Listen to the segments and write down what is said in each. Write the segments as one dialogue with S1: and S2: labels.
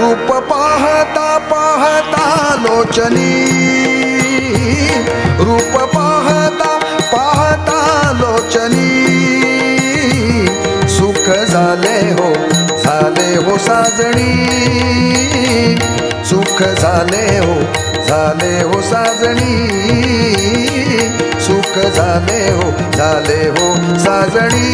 S1: रूप पाहता पाहता लोचनी रूप पाहता पाहता झाले हो साजणी. सुख झाले हो झाले हो साजणी. सुख झाले हो झाले हो साजणी.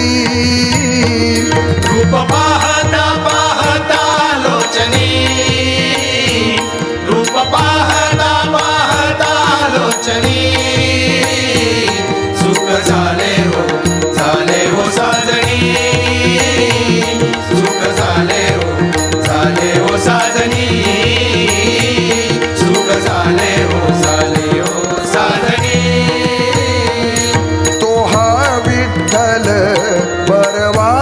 S1: विठ्ठल परवा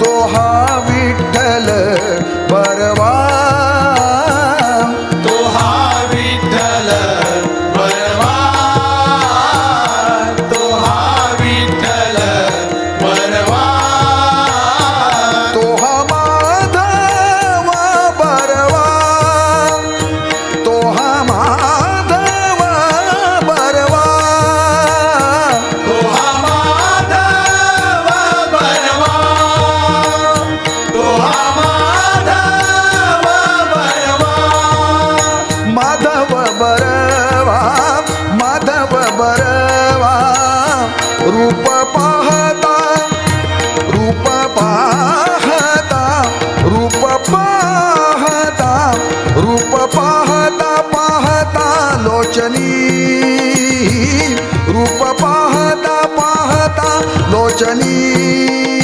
S1: तो हा विठ्ठल. परवा रूप पाहता रूप पाहता रूप पाहता रूप पाहता पाहता लोचनी रूप पाहता पाहता लोचनी.